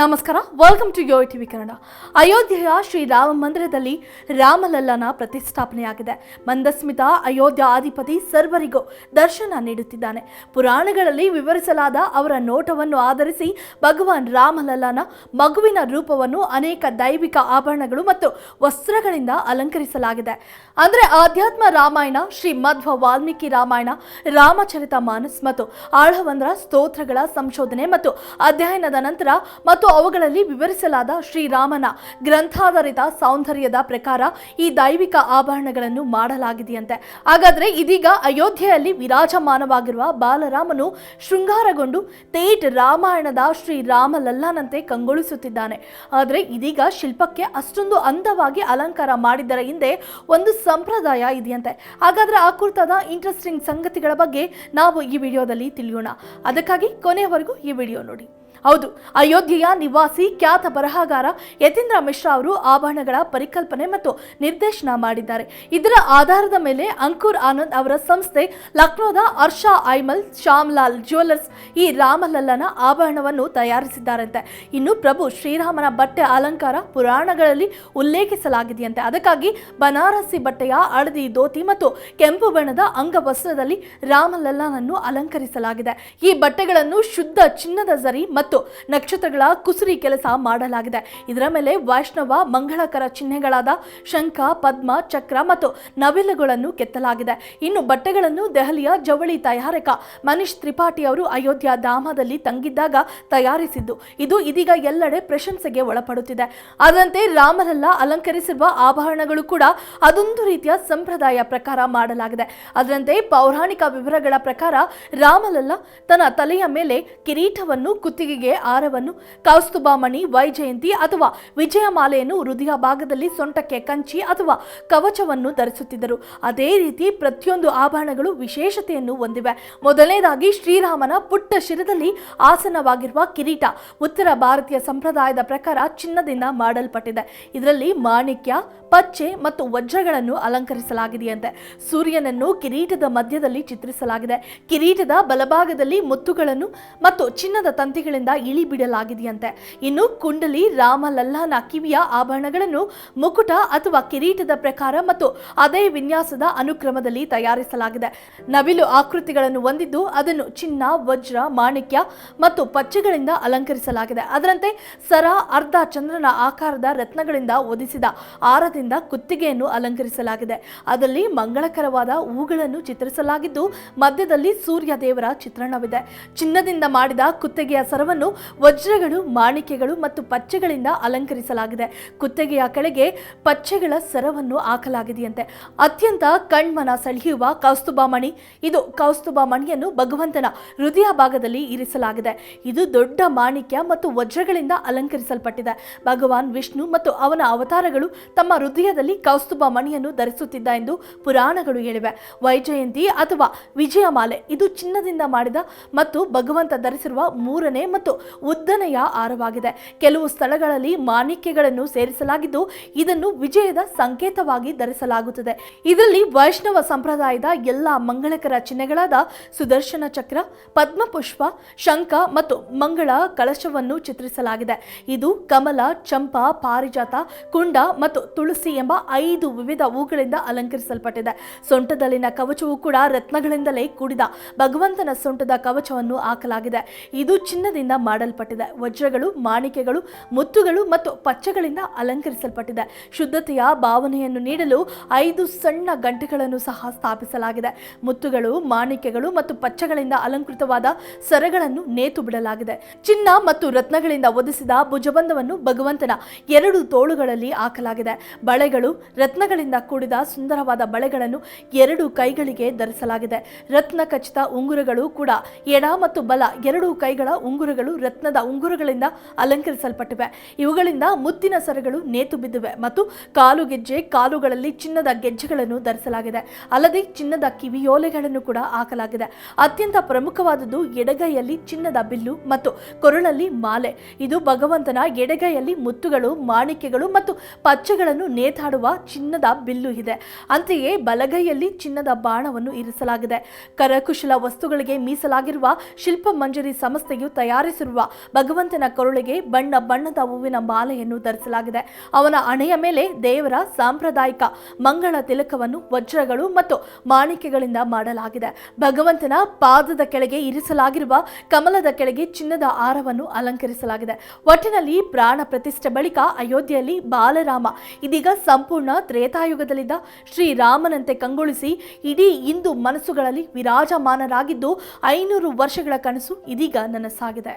ನಮಸ್ಕಾರ. Welcome to yo TV Kannada ಅಯೋಧ್ಯೆಯ ಶ್ರೀರಾಮ ಮಂದಿರದಲ್ಲಿ ರಾಮಲಲ್ಲನ ಪ್ರತಿಷ್ಠಾಪನೆಯಾಗಿದೆ. ಮಂದಸ್ಮಿತ ಅಯೋಧ್ಯ ಅಧಿಪತಿ ಸರ್ವರಿಗೂ ದರ್ಶನ ನೀಡುತ್ತಿದ್ದಾನೆ. ಪುರಾಣಗಳಲ್ಲಿ ವಿವರಿಸಲಾದ ಅವರ ನೋಟವನ್ನು ಆಧರಿಸಿ ಭಗವಾನ್ ರಾಮಲಲ್ಲನ ಮಗುವಿನ ರೂಪವನ್ನು ಅನೇಕ ದೈವಿಕ ಆಭರಣಗಳು ಮತ್ತು ವಸ್ತ್ರಗಳಿಂದ ಅಲಂಕರಿಸಲಾಗಿದೆ. ಅಂದರೆ ಆಧ್ಯಾತ್ಮ ರಾಮಾಯಣ, ಶ್ರೀ ಮಧ್ವ ವಾಲ್ಮೀಕಿ ರಾಮಾಯಣ, ರಾಮಚರಿತ ಮಾನಸ್ ಮತ್ತು ಆಳವಂದ್ರ ಸ್ತೋತ್ರಗಳ ಸಂಶೋಧನೆ ಮತ್ತು ಅಧ್ಯಯನದ ನಂತರ ಮತ್ತು ಅವುಗಳಲ್ಲಿ ವಿವರಿಸಲಾದ ಶ್ರೀರಾಮನ ಗ್ರಂಥಾಧಾರಿತ ಸೌಂದರ್ಯದ ಪ್ರಕಾರ ಈ ದೈವಿಕ ಆಭರಣಗಳನ್ನು ಮಾಡಲಾಗಿದೆಯಂತೆ. ಹಾಗಾದ್ರೆ ಇದೀಗ ಅಯೋಧ್ಯೆಯಲ್ಲಿ ವಿರಾಜಮಾನವಾಗಿರುವ ಬಾಲರಾಮನು ಶೃಂಗಾರಗೊಂಡು ತೇಟ್ ರಾಮಾಯಣದ ಶ್ರೀರಾಮಲಲ್ಲನಂತೆ ಕಂಗೊಳಿಸುತ್ತಿದ್ದಾನೆ. ಆದರೆ ಇದೀಗ ಶಿಲ್ಪಕ್ಕೆ ಅಷ್ಟೊಂದು ಅಂದವಾಗಿ ಅಲಂಕಾರ ಮಾಡಿದ್ದರ ಹಿಂದೆ ಒಂದು ಸಂಪ್ರದಾಯ ಇದೆಯಂತೆ. ಹಾಗಾದ್ರೆ ಆ ಕುರಿತಾದ ಇಂಟ್ರೆಸ್ಟಿಂಗ್ ಸಂಗತಿಗಳ ಬಗ್ಗೆ ನಾವು ಈ ವಿಡಿಯೋದಲ್ಲಿ ತಿಳಿಯೋಣ. ಅದಕ್ಕಾಗಿ ಕೊನೆಯವರೆಗೂ ಈ ವಿಡಿಯೋ ನೋಡಿ. ಹೌದು, ಅಯೋಧ್ಯೆಯ ನಿವಾಸಿ ಖ್ಯಾತ ಬರಹಗಾರ ಯತೀಂದ್ರ ಮಿಶ್ರಾ ಅವರು ಆಭರಣಗಳ ಪರಿಕಲ್ಪನೆ ಮತ್ತು ನಿರ್ದೇಶನ ಮಾಡಿದ್ದಾರೆ. ಇದರ ಆಧಾರದ ಮೇಲೆ ಅಂಕುರ್ ಆನಂದ್ ಅವರ ಸಂಸ್ಥೆ ಲಕ್ನೋದ ಅರ್ಷಾ ಐಮಲ್, ಶ್ಯಾಮ್ಲಾಲ್ ಜ್ಯುವೆಲ್ಲರ್ಸ್ ಈ ರಾಮಲಲ್ಲನ ಆಭರಣವನ್ನು ತಯಾರಿಸಿದ್ದಾರಂತೆ. ಇನ್ನು ಪ್ರಭು ಶ್ರೀರಾಮನ ಬಟ್ಟೆ ಅಲಂಕಾರ ಪುರಾಣಗಳಲ್ಲಿ ಉಲ್ಲೇಖಿಸಲಾಗಿದೆಯಂತೆ. ಅದಕ್ಕಾಗಿ ಬನಾರಸಿ ಬಟ್ಟೆಯ ಹಳದಿ ಧೋತಿ ಮತ್ತು ಕೆಂಪು ಬಣ್ಣದ ಅಂಗವಸ್ತ್ರದಲ್ಲಿ ರಾಮಲಲ್ಲನನ್ನು ಅಲಂಕರಿಸಲಾಗಿದೆ. ಈ ಬಟ್ಟೆಗಳನ್ನು ಶುದ್ಧ ಚಿನ್ನದ ಜರಿ ಮತ್ತು ನಕ್ಷತ್ರಗಳ ಕುಸುರಿ ಕೆಲಸ ಮಾಡಲಾಗಿದೆ. ಇದರ ಮೇಲೆ ವೈಷ್ಣವ, ಮಂಗಳಕರ ಚಿಹ್ನೆಗಳಾದ ಶಂಖ, ಪದ್ಮ, ಚಕ್ರ ಮತ್ತು ನವಿಲುಗಳನ್ನು ಕೆತ್ತಲಾಗಿದೆ. ಇನ್ನು ಬಟ್ಟೆಗಳನ್ನು ದೆಹಲಿಯ ಜವಳಿ ತಯಾರಕ ಮನೀಶ್ ತ್ರಿಪಾಠಿ ಅವರು ಅಯೋಧ್ಯ ಧಾಮದಲ್ಲಿ ತಂಗಿದ್ದಾಗ ತಯಾರಿಸಿದ್ದು. ಇದು ಇದೀಗ ಎಲ್ಲೆಡೆ ಪ್ರಶಂಸೆಗೆ ಒಳಪಡುತ್ತಿದೆ. ಅದರಂತೆ ರಾಮರಲ್ಲ ಅಲಂಕರಿಸಿರುವ ಆಭರಣಗಳು ಕೂಡ ಅದೊಂದು ರೀತಿಯ ಸಂಪ್ರದಾಯ ಪ್ರಕಾರ ಮಾಡಲಾಗಿದೆ. ಅದರಂತೆ ಪೌರಾಣಿಕ ವಿವರಗಳ ಪ್ರಕಾರ ರಾಮಲಲ್ಲ ತನ್ನ ತಲೆಯ ಮೇಲೆ ಕಿರೀಟವನ್ನು ಕುತ್ತಿಗೆಗೆ ಆರವನ್ನು ಕೌಸ್ತುಬಾಮಣಿ ವೈಜಯಂತಿ ಅಥವಾ ವಿಜಯಮಾಲೆಯನ್ನು ಹೃದಯ ಭಾಗದಲ್ಲಿ ಸೊಂಟಕ್ಕೆ ಕಂಚಿ ಅಥವಾ ಕವಚವನ್ನು ಧರಿಸುತ್ತಿದ್ದರು. ಅದೇ ರೀತಿ ಪ್ರತಿಯೊಂದು ಆಭರಣಗಳು ವಿಶೇಷತೆಯನ್ನು ಹೊಂದಿವೆ. ಮೊದಲನೇದಾಗಿ ಶ್ರೀರಾಮನ ಪುಟ್ಟ ಶಿರದಲ್ಲಿ ಆಸನವಾಗಿರುವ ಕಿರೀಟ. ಉತ್ತರ ಭಾರತೀಯ ಸಂಪ್ರದಾಯದ ಪ್ರಕಾರ ಚಿನ್ನದಿಂದ ಮಾಡಲ್ಪಟ್ಟಿದೆ. ಇದರಲ್ಲಿ ಮಾಣಿಕ್ಯ, ಪಚ್ಚೆ ಮತ್ತು ವಜ್ರಗಳನ್ನು ಅಲಂಕರಿಸಲಾಗಿದೆಯಂತೆ. ಸೂರ್ಯನನ್ನು ಕಿರೀಟದ ಮಧ್ಯದಲ್ಲಿ ಚಿತ್ರಿಸಲಾಗಿದೆ. ಕಿರೀಟದ ಬಲಭಾಗದಲ್ಲಿ ಮುತ್ತುಗಳನ್ನು ಮತ್ತು ಚಿನ್ನದ ತಂತಿಗಳಿಂದ ಇಳಿ ಬಿಡಲಾಗಿದೆಯಂತೆ ಇನ್ನು ಕುಂಡಲಿ ರಾಮಲಲ್ಲನ ಕಿವಿಯ ಆಭರಣಗಳನ್ನು ಮುಕುಟ ಅಥವಾ ಕಿರೀಟದ ಪ್ರಕಾರ ಮತ್ತು ಅದೇ ವಿನ್ಯಾಸದ ಅನುಕ್ರಮದಲ್ಲಿ ತಯಾರಿಸಲಾಗಿದೆ. ನವಿಲು ಆಕೃತಿಗಳನ್ನು ಹೊಂದಿದ್ದು ಅದನ್ನು ಚಿನ್ನ, ವಜ್ರ, ಮಾಣಿಕ್ಯ ಮತ್ತು ಪಚ್ಚೆಗಳಿಂದ ಅಲಂಕರಿಸಲಾಗಿದೆ. ಅದರಂತೆ ಸರ, ಅರ್ಧ ಚಂದ್ರನ ಆಕಾರದ ರತ್ನಗಳಿಂದ ಒದಿಸಿದ ಆರದಿಂದ ಕುತ್ತಿಗೆಯನ್ನು ಅಲಂಕರಿಸಲಾಗಿದೆ. ಅದರಲ್ಲಿ ಮಂಗಳಕರವಾದ ಹೂಗಳನ್ನು ಚಿತ್ರಿಸಲಾಗಿದ್ದು ಮಧ್ಯದಲ್ಲಿ ಸೂರ್ಯ ದೇವರ ಚಿತ್ರಣವಿದೆ. ಚಿನ್ನದಿಂದ ಮಾಡಿದ ಕುತ್ತಿಗೆಯ ಸರವನ್ನು ವಜ್ರಗಳು ಮಾಣಿಕ್ಯಗಳು ಮತ್ತು ಪಚ್ಚೆಗಳಿಂದ ಅಲಂಕರಿಸಲಾಗಿದೆ. ಕುತ್ತಿಗೆಯ ಕೆಳಗೆ ಪಚ್ಚೆಗಳ ಸರವನ್ನು ಹಾಕಲಾಗಿದೆಯಂತೆ. ಅತ್ಯಂತ ಕಣ್ಮನ ಸೆಳೆಯುವ ಕೌಸ್ತುಭಾಮಣಿ ಇದು ಕೌಸ್ತುಭಾಮಣಿಯನ್ನು ಭಗವಂತನ ಹೃದಯ ಭಾಗದಲ್ಲಿ ಇರಿಸಲಾಗಿದೆ. ಇದು ದೊಡ್ಡ ಮಾಣಿಕ್ಯ ಮತ್ತು ವಜ್ರಗಳಿಂದ ಅಲಂಕರಿಸಲ್ಪಟ್ಟಿದೆ. ಭಗವಾನ್ ವಿಷ್ಣು ಮತ್ತು ಅವನ ಅವತಾರಗಳು ತಮ್ಮ ಹೃದಯದಲ್ಲಿ ಕೌಸ್ತುಬಾ ಮಣಿಯನ್ನು ಧರಿಸುತ್ತಿದ್ದ ಎಂದು ಪುರಾಣಗಳು ಹೇಳಿವೆ. ವೈಜಯಂತಿ ಅಥವಾ ವಿಜಯಮಾಲೆ. ಇದು ಚಿನ್ನದಿಂದ ಮಾಡಿದ ಮತ್ತು ಭಗವಂತ ಧರಿಸಿರುವ ಮೂರನೇ ಮತ್ತು ಉದ್ದನೆಯ ಆರವಾಗಿದೆ ಕೆಲವು ಸ್ಥಳಗಳಲ್ಲಿ ಮಾಣಿಕ್ಯಗಳನ್ನು ಸೇರಿಸಲಾಗಿದ್ದು, ಇದನ್ನು ವಿಜಯದ ಸಂಕೇತವಾಗಿ ಧರಿಸಲಾಗುತ್ತದೆ. ಇದರಲ್ಲಿ ವೈಷ್ಣವ ಸಂಪ್ರದಾಯದ ಎಲ್ಲ ಮಂಗಳಕರ ಚಿಹ್ನೆಗಳಾದ ಸುದರ್ಶನ ಚಕ್ರ, ಪದ್ಮಪುಷ್ಪ, ಶಂಖ ಮತ್ತು ಮಂಗಳ ಕಳಶವನ್ನು ಚಿತ್ರಿಸಲಾಗಿದೆ. ಇದು ಕಮಲ, ಚಂಪಾ, ಪಾರಿಜಾತ, ಕುಂಡ ಮತ್ತು ತುಳಸಿ ಎಂಬ ಐದು ವಿವಿಧ ಹೂಗಳಿಂದ ಅಲಂಕರಿಸಲ್ಪಟ್ಟಿದೆ. ಸೊಂಟದಲ್ಲಿನ ಕವಚವು ಕೂಡ ರತ್ನಗಳಿಂದಲೇ ಕೂಡಿದ ಭಗವಂತನ ಸೊಂಟದ ಕವಚವನ್ನು ಹಾಕಲಾಗಿದೆ. ಇದು ಚಿನ್ನದಿಂದ ಮಾಡಲ್ಪಟ್ಟಿದೆ. ವಜ್ರಗಳು, ಮಾಣಿಕೆಗಳು, ಮುತ್ತುಗಳು ಮತ್ತು ಪಚ್ಚೆಗಳಿಂದ ಅಲಂಕರಿಸಲ್ಪಟ್ಟಿದೆ. ಶುದ್ಧತೆಯ ಭಾವನೆಯನ್ನು ನೀಡಲು ಐದು ಸಣ್ಣ ಗಂಟೆಗಳನ್ನು ಸಹ ಸ್ಥಾಪಿಸಲಾಗಿದೆ. ಮುತ್ತುಗಳು, ಮಾಣಿಕೆಗಳು ಮತ್ತು ಪಚ್ಚೆಗಳಿಂದ ಅಲಂಕೃತವಾದ ಸರಗಳನ್ನು ನೇತು ಬಿಡಲಾಗಿದೆ. ಚಿನ್ನ ಮತ್ತು ರತ್ನಗಳಿಂದ ಒದಿಸಿದ ಭುಜಬಂಧವನ್ನು ಭಗವಂತನ ಎರಡು ತೋಳುಗಳಲ್ಲಿ ಹಾಕಲಾಗಿದೆ. ಬಳೆಗಳು, ರತ್ನಗಳಿಂದ ಕೂಡಿದ ಸುಂದರವಾದ ಬಳೆಗಳನ್ನು ಎರಡು ಕೈಗಳಿಗೆ ಧರಿಸಲಾಗಿದೆ. ರತ್ನ ಖಚಿತ ಉಂಗುರಗಳು ಕೂಡ ಎಡ ಮತ್ತು ಬಲ ಎರಡು ಕೈಗಳ ಉಂಗುರಗಳು ರತ್ನದ ಉಂಗುರಗಳಿಂದ ಅಲಂಕರಿಸಲ್ಪಟ್ಟಿವೆ. ಇವುಗಳಿಂದ ಮುತ್ತಿನ ಸರಗಳು ನೇತು ಬಿದ್ದಿವೆ ಮತ್ತು ಕಾಲು ಗೆಜ್ಜೆ, ಕಾಲುಗಳಲ್ಲಿ ಚಿನ್ನದ ಗೆಜ್ಜೆಗಳನ್ನು ಧರಿಸಲಾಗಿದೆ. ಅಲ್ಲದೆ ಚಿನ್ನದ ಕಿವಿಯೋಲೆಗಳನ್ನು ಕೂಡ ಹಾಕಲಾಗಿದೆ. ಅತ್ಯಂತ ಪ್ರಮುಖವಾದದ್ದು ಎಡಗೈಯಲ್ಲಿ ಚಿನ್ನದ ಬಿಲ್ಲು ಮತ್ತು ಕೊರಳಲ್ಲಿ ಮಾಲೆ. ಇದು ಭಗವಂತನ ಎಡಗೈಯಲ್ಲಿ ಮುತ್ತುಗಳು, ಮಾಣಿಕ್ಯಗಳು ಮತ್ತು ಪಚ್ಚೆಗಳನ್ನು ನೇತಾಡುವ ಚಿನ್ನದ ಬಿಲ್ಲು ಇದೆ. ಅಂತೆಯೇ ಬಲಗೈಯಲ್ಲಿ ಚಿನ್ನದ ಬಾಣವನ್ನು ಇರಿಸಲಾಗಿದೆ. ಕರಕುಶಲ ವಸ್ತುಗಳಿಗೆ ಮೀಸಲಾಗಿರುವ ಶಿಲ್ಪ ಮಂಜರಿ ಸಂಸ್ಥೆಯು ತಯಾರಿಸಿದ ಹಾರಿಸಿರುವ ಭಗವಂತನ ಕರುಳಿಗೆ ಬಣ್ಣ ಬಣ್ಣದ ಹೂವಿನ ಮಾಲೆಯನ್ನು ಧರಿಸಲಾಗಿದೆ. ಅವನ ಹಣೆಯ ಮೇಲೆ ದೇವರ ಸಾಂಪ್ರದಾಯಿಕ ಮಂಗಳ ತಿಲಕವನ್ನು ವಜ್ರಗಳು ಮತ್ತು ಮಾಣಿಕೆಗಳಿಂದ ಮಾಡಲಾಗಿದೆ. ಭಗವಂತನ ಪಾದದ ಕೆಳಗೆ ಇರಿಸಲಾಗಿರುವ ಕಮಲದ ಕೆಳಗೆ ಚಿನ್ನದ ಹಾರವನ್ನು ಅಲಂಕರಿಸಲಾಗಿದೆ. ಒಟ್ಟಿನಲ್ಲಿ ಪ್ರಾಣ ಪ್ರತಿಷ್ಠೆ ಬಳಿಕ ಅಯೋಧ್ಯೆಯಲ್ಲಿ ಬಾಲರಾಮ ಇದೀಗ ಸಂಪೂರ್ಣ ತ್ರೇತಾಯುಗದಲ್ಲಿದ್ದ ಶ್ರೀರಾಮನಂತೆ ಕಂಗೊಳಿಸಿ ಇಡೀ ಹಿಂದೂ ಮನಸ್ಸುಗಳಲ್ಲಿ ವಿರಾಜಮಾನರಾಗಿದ್ದು ಐನೂರು ವರ್ಷಗಳ ಕನಸು ಇದೀಗ ನನಸಾಗಿದೆ.